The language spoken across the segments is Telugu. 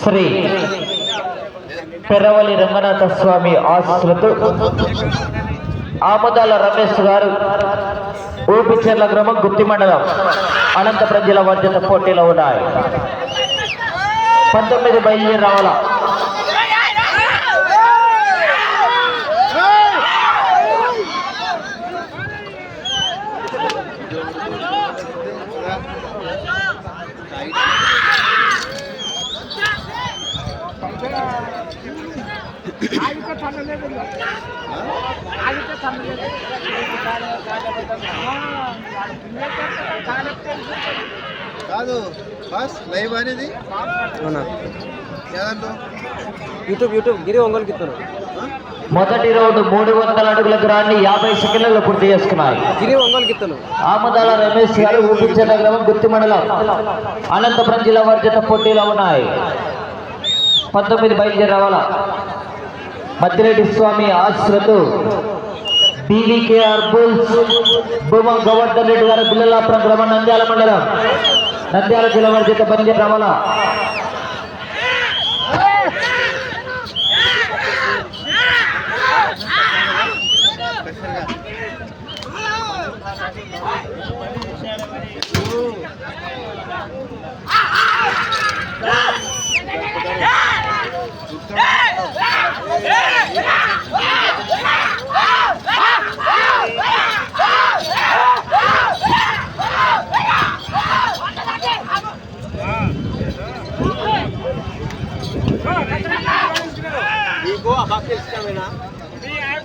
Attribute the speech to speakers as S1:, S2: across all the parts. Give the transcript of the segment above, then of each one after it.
S1: శ్రీ పెరవలి రంగనాథ స్వామి ఆశీస్సులతో ఆముదాల రమేష్ గారు ఊపిచెర్ల గ్రామం గుత్తి మండలం. అనంతపురం జిల్లా వర్జత పోటీలో ఉన్నాయి. పంతొమ్మిది బయలుదేరి రావాల?
S2: YouTube YouTube. గిరి ఒంగోలుకి ఇస్తాను
S1: మొదటి రౌండ్ మూడు వందల అడుగుల దూరాన్ని యాభై సెకండ్లలో పూర్తి చేసుకున్నాయి.
S2: గిరి ఒంగోలుకి ఇస్తాను
S1: ఆముదాల రమేష్ గారు ఊపిచెర్ల గ్రామం గుత్తి మండలం. అనంతపురం జిల్లా వర్జత పోటీలో ఉన్నాయి. పంతొమ్మిది బయలుదేరి రావాల మద్దిరెడ్డి స్వామి ఆశ్రతు బీవీకేఆర్ బుల్స్ భూమా గోవర్ధన్ రెడ్డి గారు బిల్లలాపురం గ్రామం నంద్యాల మండలం. నంద్యాల జిల్లా వర్జత బయలుదేరి రావాలా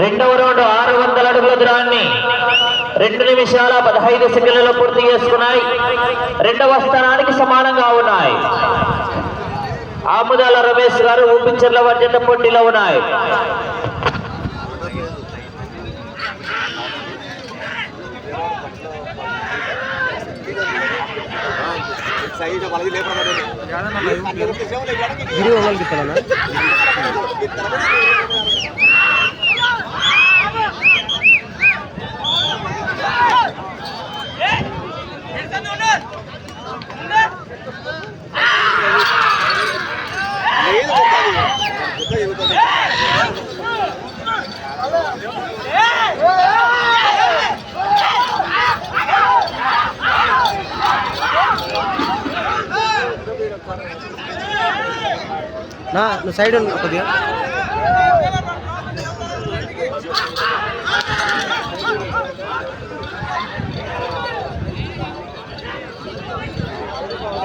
S1: రెండవ రౌండ్ ఆరు వందల అడుగుల దూరాన్ని రెండు నిమిషాల పదహైదు సెకండ్లలో పూర్తి చేసుకున్నాయి. రెండవ స్థానానికి సమానంగా ఉన్నాయి. ఆముదాల రమేష్ గారు ఊపించర్ల వర్జత పోటీలో ఉన్నాయి.
S3: సైడ్
S2: ఉండు కొద్దిగా.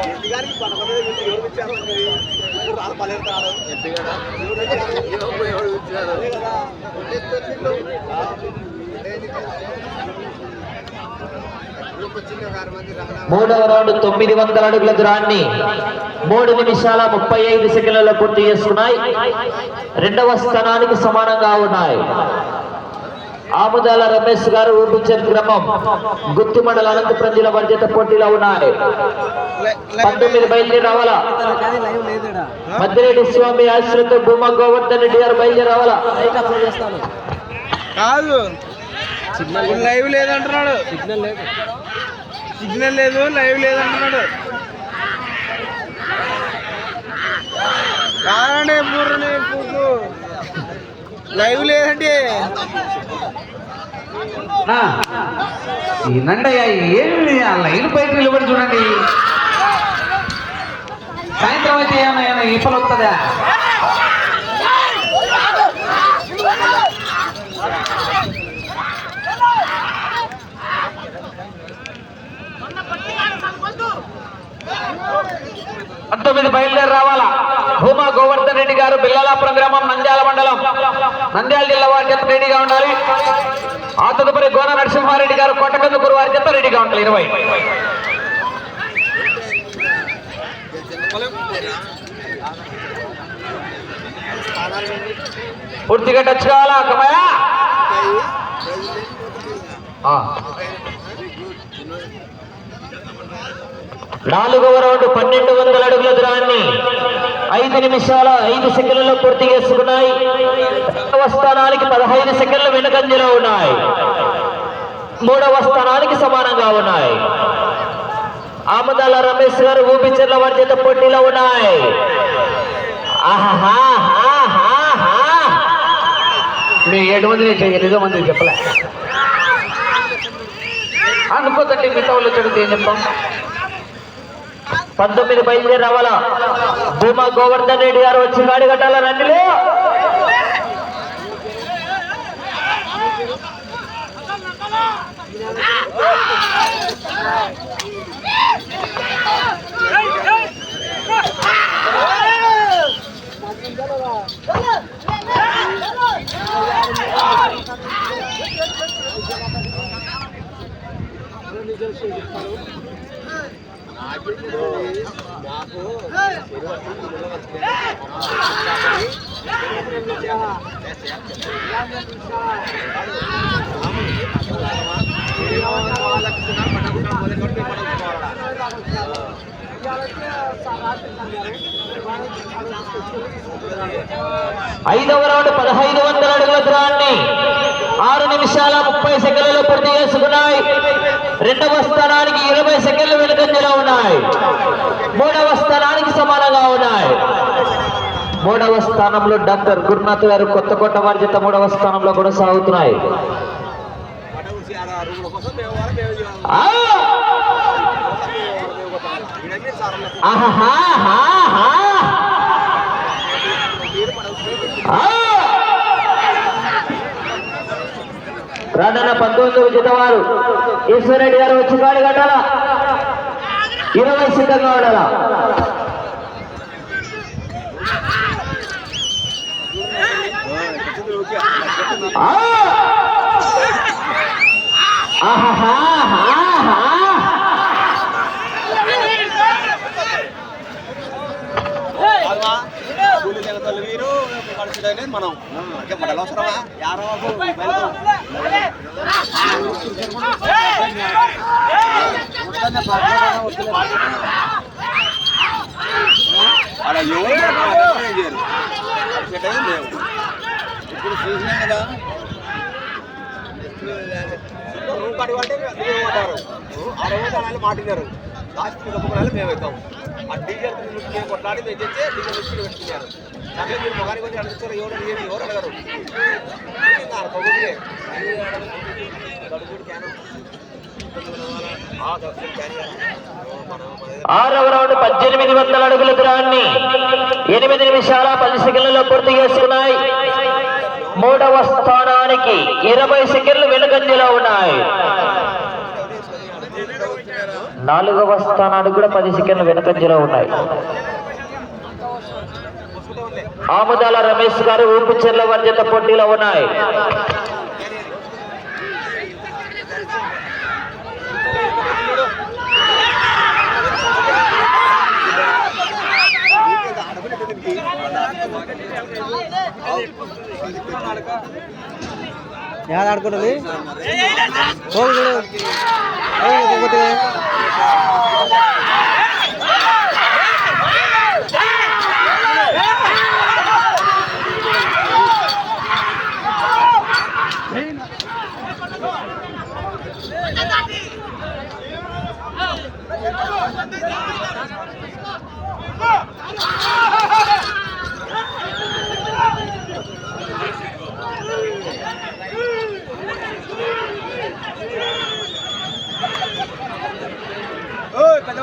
S3: ఇంటిగారికి పనకొండ ఎవరు ఇచ్చారు రాదు
S1: మూడవ రౌండ్ తొమ్మిది వందల అడుగుల దూరాన్ని మూడు నిమిషాల ముప్పై ఐదు సెకండ్లలో పూర్తి చేసుకున్నాయి. రెండవ స్థానానికి సమానంగా ఉన్నాయి. ఆముదాల రమేష్ గారు ఊపించర్ క్రమం గుత్తి మండల అనంతపురం జిల్లా వర్జత పోటీలో ఉన్నాయి. పంతొమ్మిది బయలుదేరి రావాలా. మద్దిరెడ్డి స్వామి ఆశ్రత భూమా గోవర్ధన్ రెడ్డి గారు బయలుదేరి రావాలా?
S4: కాదు.
S2: సిగ్నల్ లేదు.
S4: లైవ్ లేదంటున్నాడు
S2: సిగ్నల్ లేదు.
S4: సిగ్నల్ లేదు లైవ్ లేదు అంటున్నాడు. కారణే బుర్రనే పూకు లైవ్ లేదండి.
S5: ఈనండి ఏమి ఆ లైన్ బయట నిలబడి చూడండి. సాయంత్రం అయితే ఏమైనా ఇప్పలు వస్తుందా?
S1: పంతొమ్మిది బయలుదేరి రావాలా?
S5: భూమా గోవర్ధన్ రెడ్డి గారు బిల్లలాపురం గ్రామం నంద్యాల మండలం. నంద్యాల జిల్లా వారి జత రెడీగా ఉండాలి. ఆ తదుపరి గోన నరసింహారెడ్డి గారు కొట్టకందుకూరు వారి జత రెడీగా ఉండాలి. ఇరవై. పూర్తిగా టచ్ కావాలా? కమయా ఆ.
S1: నాలుగవ రౌండ్ పన్నెండు వందల అడుగుల దూరాన్ని ఐదు నిమిషాల ఐదు సెకండ్లలో పూర్తి చేసుకున్నాయి. స్థానానికి పదహైదు సెకండ్లు వెనుకంజలో ఉన్నాయి. మూడవ స్థానానికి సమానంగా ఉన్నాయి. ఆమదాల రమేష్ గారు ఊపిచర్ల వారి చేత పోటీలో ఉన్నాయి.
S5: మీరు ఏడు మంది ఎనిమిదో మంది చెప్పలే. అనుకోదండి మిగతా వాళ్ళు చెడితే ఏం చెప్తాం
S1: పంతొమ్మిది బయలుదేరి రావాలా? భూమా గోవర్ధన్ రెడ్డి గారు వచ్చి గాడి కట్టాల? రండిలో ఐదవ రౌండ్ పదహైదు వందల అడుగుల దూరాన్ని. ఆరు నిమిషాల ముప్పై సెకండ్లలో పూర్తి చేసుకున్నాయి. రెండవ స్థానానికి ఇరవై సెకండ్లు వెనుకంజలో ఉన్నాయి. మూడవ స్థానానికి సమానంగా ఉన్నాయి. మూడవ స్థానంలో డాక్టర్ గురునాథ్ గారు కొత్త కొట్ట వారి చేత మూడవ స్థానంలో కూడా
S3: సాగుతున్నాయి ఆహా రూమ్ కోసం మేము వాళ్ళు మేము చేయాలి.
S1: ఆ!
S3: ఈడకి సార్
S1: ఆహాహాహాహా! ఆ! రానున్న పంతొమ్మిది జతవారు ఈశ్వరరెడ్డి గారు వచ్చి కాడి కట్టాల? ఇరవై సిద్ధంగా ఉండాలా?
S3: ఆహా కూలి జగతలు వీరు మనుషులైన మనం. అంటే అవసరమా? యారో అలా ఎవరు చేయరు. లేవు. ఇప్పుడు చూసినా కదా రూమ్ అంటే అంటారు ఆ రోజు వాళ్ళు మాటినారు లాస్ట్ కప్పుకోవాలి మేము అవుతాం ఆ డీజల్ కొట్లాడి మేము చేస్తే డీజల్ ఇచ్చి పెట్టుకున్నారు. అదే మీరు మొగానికి వచ్చి అడుగుతారు ఎవరు ఏమి ఎవరు అడగరు పొగుడితే
S1: ఆరవ రౌండ్ పద్దెనిమిది వందల అడుగుల దూరాన్ని ఎనిమిది నిమిషాల పది సెకండ్లలో పూర్తి చేసుకున్నాయి. మూడవ స్థానానికి ఇరవై సెకండ్లు వెనుకంజలో ఉన్నాయి. నాలుగవ స్థానానికి కూడా పది సెకండ్లు వెనుకంజలో ఉన్నాయి. ఆముదాల రమేష్ గారు ఊపిచెర్ల వర్జత పోటీలో ఉన్నాయి.
S2: యాద ఆడుకుంటుంది. పోగు చూడు పోగు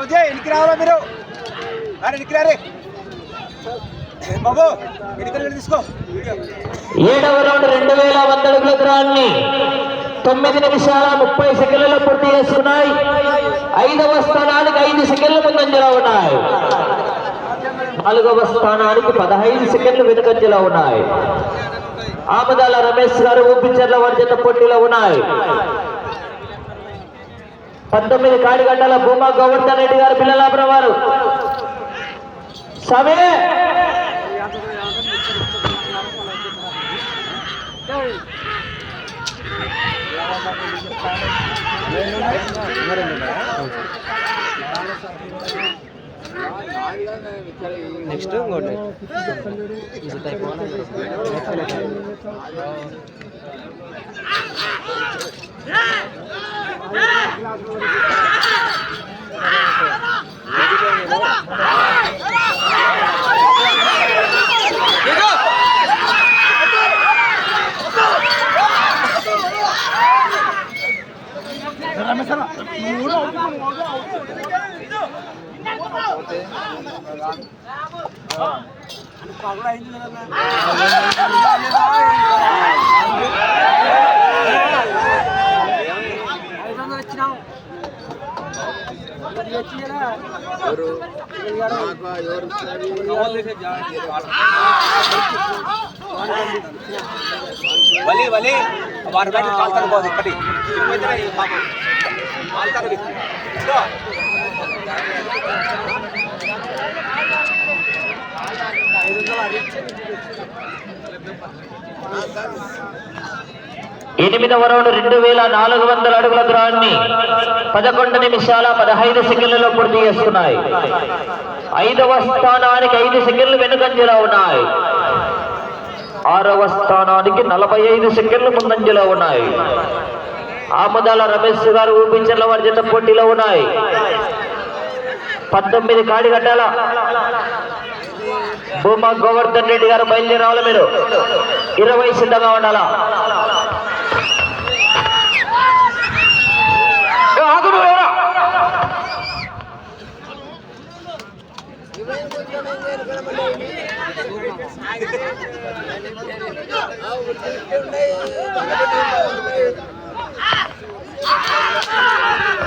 S2: పోకపోతే
S3: పెద్ద ఎనికి రావాలా మీరు? అరే ఎనికి రారే బాబు ఎనికి తీసుకో.
S1: ఏడవ రౌండ్ రెండు వేల వంద అడుగుల దూరాన్ని తొమ్మిది నిమిషాల ముప్పై సెకండ్లలో పూర్తి చేసుకున్నాయి ఐదవ స్థానానికి ఐదు సెకండ్ల ముందంజలో ఉన్నాయి. నాలుగవ స్థానానికి పదహైదు సెకండ్లు వెనుకంజలో ఉన్నాయి. ఆమదాల రమేష్ గారు ఊపించర్ల వారి జత పోటీలో ఉన్నాయి. పంతొమ్మిది కాడిగడ్డల భూమా గోవర్ధన్ రెడ్డి గారు పిల్లలాపురం వారు సమయ
S2: నెక్స్ట్ ఇంకోటి.
S3: వలి వలి. వారి బయట కాల్తాను పోదు ఇక్కడి.
S1: ఎనిమిదవ రౌండ్ రెండు వేల నాలుగు వందల అడుగుల దూరాన్ని పదకొండు నిమిషాల పదహైదు సెకండ్లలో పూర్తి చేస్తున్నాయి. ఐదవ స్థానానికి ఐదు సెకండ్లు వెనుకంజలో ఉన్నాయి. ఆరవ స్థానానికి నలభై ఐదు సెకండ్లు ముందంజలో ఉన్నాయి. ఆముదాల రమేష్ గారు ఊపించర్ల వారి జత పోటీలో ఉన్నాయి. పంతొమ్మిది కట్టాల. భూమా గోవర్ధన్ రెడ్డి గారు బయలుదేరావాలి మీరు. ఇరవై సిద్ధంగా ఉండాలా ఏ, ఆగు నువ్వు ఎవరా?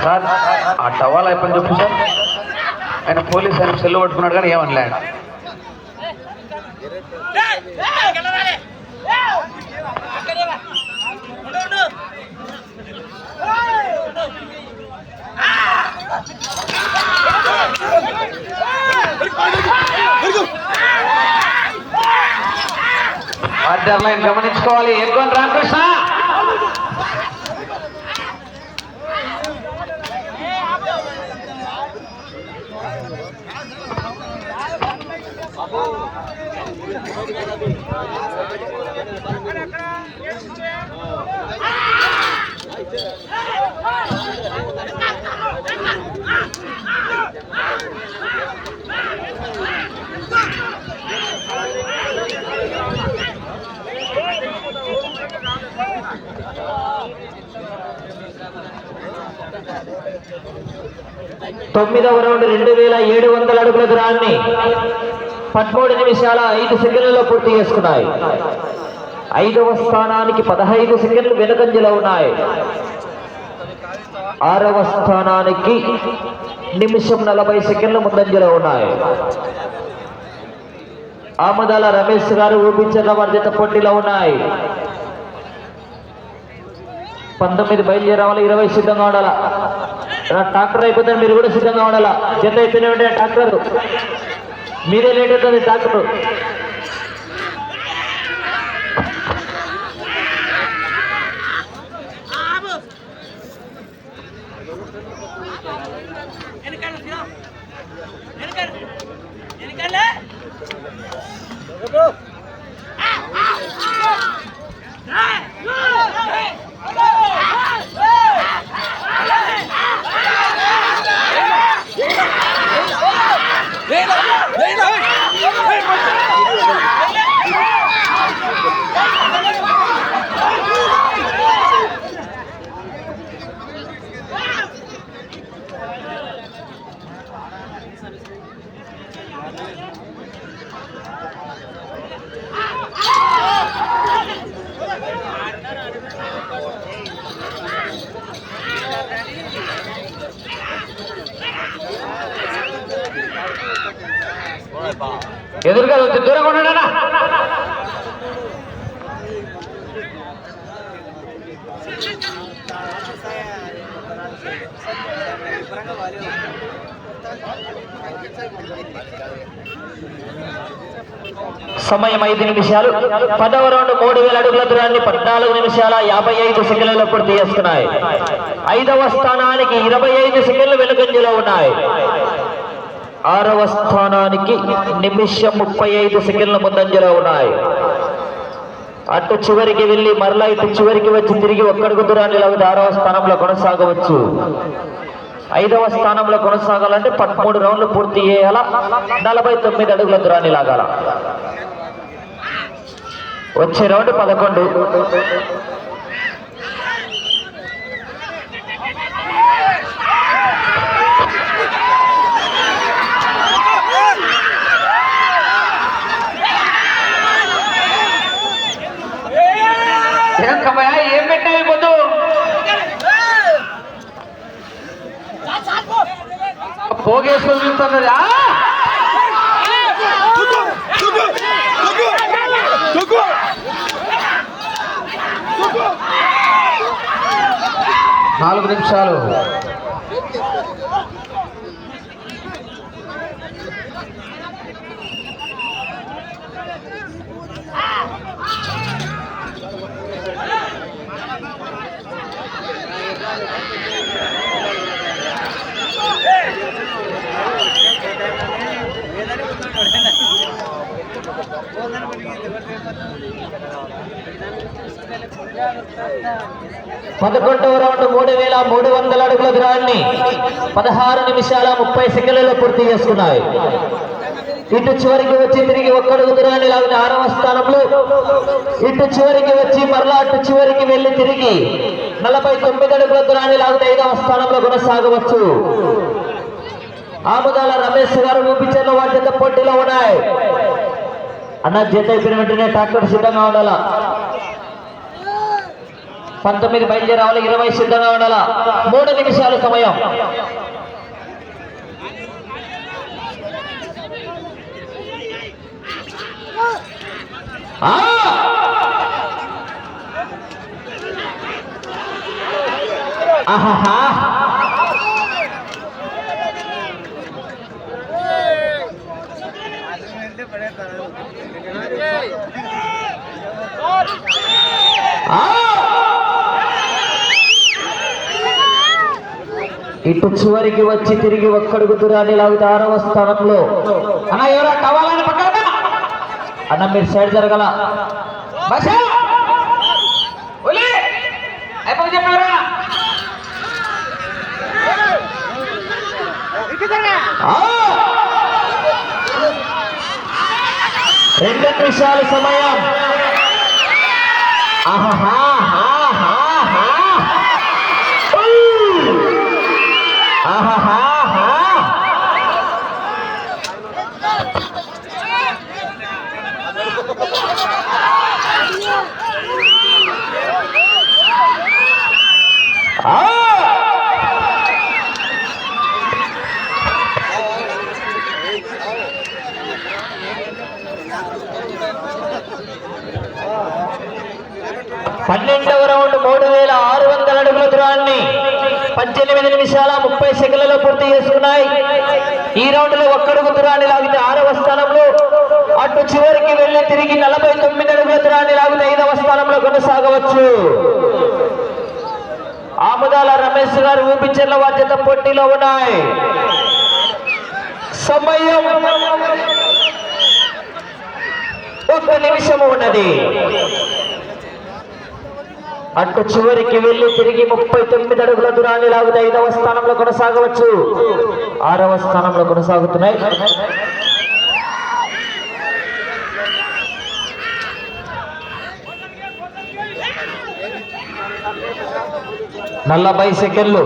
S5: సార్ ఆ టవాల్ అయిపోయింది చెప్పు సార్. ఆయన పోలీస్ ఆయన సెల్లు పట్టుకున్నాడు కానీ ఏమనలే ఆయన గమనించుకోవాలి? ఎక్కువ రామకృష్ణ?
S1: తొమ్మిదవ రౌండ్ రెండు వేల ఏడు వందల అడుగుల దూరాన్ని పదమూడు నిమిషాల ఐదు సెకండ్లలో పూర్తి చేసుకున్నాయి. ఐదవ స్థానానికి పదహైదు సెకండ్లు వెనుకంజలో ఉన్నాయి. ఆరవ స్థానానికి నిమిషం నలభై సెకండ్లు ముందంజలో ఉన్నాయి. ఆమదాల రమేష్ గారు ఊపించర్ల వర్జిత పోటీలో ఉన్నాయి. పంతొమ్మిది బయలుదేరావాలి ఇరవై సిద్ధంగా ఉండాలా. ట్రాక్టర్ అయిపోతే మీరు కూడా సిద్ధంగా ఉండాలా. జత అయితేనే ఉంటే ట్రాక్టర్ మీరే లేట్ అవుతుంది డాక్టర్
S5: எதிர்கால தூரம் கொண்டு Thank you.
S1: సమయం ఐదు నిమిషాలు. పదవ రౌండ్ మూడు వేల అడుగుల దూరాన్ని పద్నాలుగు నిమిషాల యాభై ఐదు సెకండ్లలో పూర్తి చేసుకున్నాయి ఐదవ స్థానానికి ఇరవై ఐదు సెకండ్లు వెనుకంజలో ఉన్నాయి. ఆరవ స్థానానికి నిమిషం ముప్పై ఐదు సెకండ్ల ముందంజలో ఉన్నాయి. అటు చివరికి వెళ్ళి మరలా ఇటు చివరికి వచ్చి తిరిగి ఒక్కడుగు దూరాన్ని లాగితే ఆరవ స్థానంలో కొనసాగవచ్చు. ఐదవ స్థానంలో కొనసాగాలంటే పదమూడు రౌండ్లు పూర్తి చేయాలా. నలభై తొమ్మిది అడుగుల దూరాన్ని లాగాల. వచ్చే రౌండ్ పదకొండు
S5: ఏం కమ్మయ్య ఏం పెట్టాయి పొద్దు పోగేసుకొని చూస్తున్నది నాలుగు నిమిషాలు.
S1: పదకొండవ రౌండ్ మూడు వేల మూడు వందల అడుగుల దూరాన్ని పదహారు నిమిషాల ముప్పై సెకండ్లలో పూర్తి చేసుకున్నాయి. ఇటు చివరికి వచ్చి తిరిగి ఒక్కడుగు దూరాన్ని లాగిన ఆరవ స్థానంలో ఇటు చివరికి వచ్చి మరలా అటు చివరికి వెళ్ళి తిరిగి నలభై తొమ్మిది అడుగుల దూరాన్ని లాగిన ఐదవ స్థానంలో కొనసాగవచ్చు. ఆముదాల రమేష్ గారు ఊపిచర్ల వాటి పోటీలో ఉన్నాయి. అన్న జత అయిపోయిన వెంటనే ట్రాక్టర్ సిద్ధంగా ఉండాలా? పంతొమ్మిది బయలుదేరావాలి ఇరవై సిద్ధంగా ఉండాలా మూడు నిమిషాల సమయం ఆ! ఆహాహా ఆ! ఇటు చివరికి వచ్చి తిరిగి ఒక్కడుగు దూరాన్ని లాగితే ఆరవ స్థానంలో.
S5: అన్న ఎవరో? కావాలని పక్కన
S1: అన్న మీరు సైడ్ జరగల. రెండు నిమిషాలు సమయం. ఆహా పన్నెండవ రౌండ్ మూడు వేల ఆరు వందల అడుగుల దూరాన్ని పద్దెనిమిది నిమిషాల ముప్పై సెకండ్లలో పూర్తి చేసుకున్నాయి. ఈ రౌండ్లో ఒక్కడుగు దురాన్ని లాగితే ఆరవ స్థానంలో అటు చివరికి వెళ్ళి తిరిగి నలభై తొమ్మిది అడుగుల దూరాన్ని లాగితే ఐదవ స్థానంలో కొనసాగవచ్చు. ఆముదాల రమేష్ గారు ఊపిచర్ల బాధ్యత పోటీలో ఉన్నాయి. సమయం ఒక్క నిమిషము ఉన్నది. అటు చివరికి వెళ్ళి తిరిగి ముప్పై తొమ్మిది అడుగుల దూరాన్ని లాగితే ఐదవ స్థానంలో కొనసాగవచ్చు. ఆరవ స్థానంలో కొనసాగుతున్నాయి. నలభై సెకండ్లు.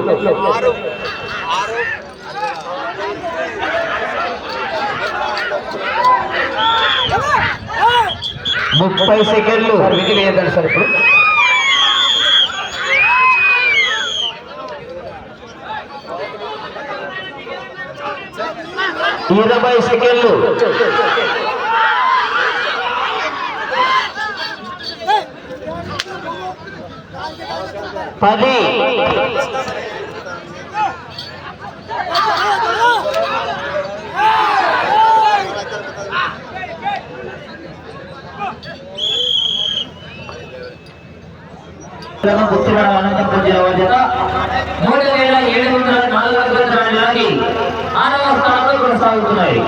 S1: ముప్పై సెకండ్లు.
S5: విధి వేయదండి సార్ ఇప్పుడు?
S1: ఇరవై సెకండ్లు పది. మూడు వేల ఏడు వందల నాలుగు వందల ఆరవ స్థానంలో కొనసాగుతున్నాయి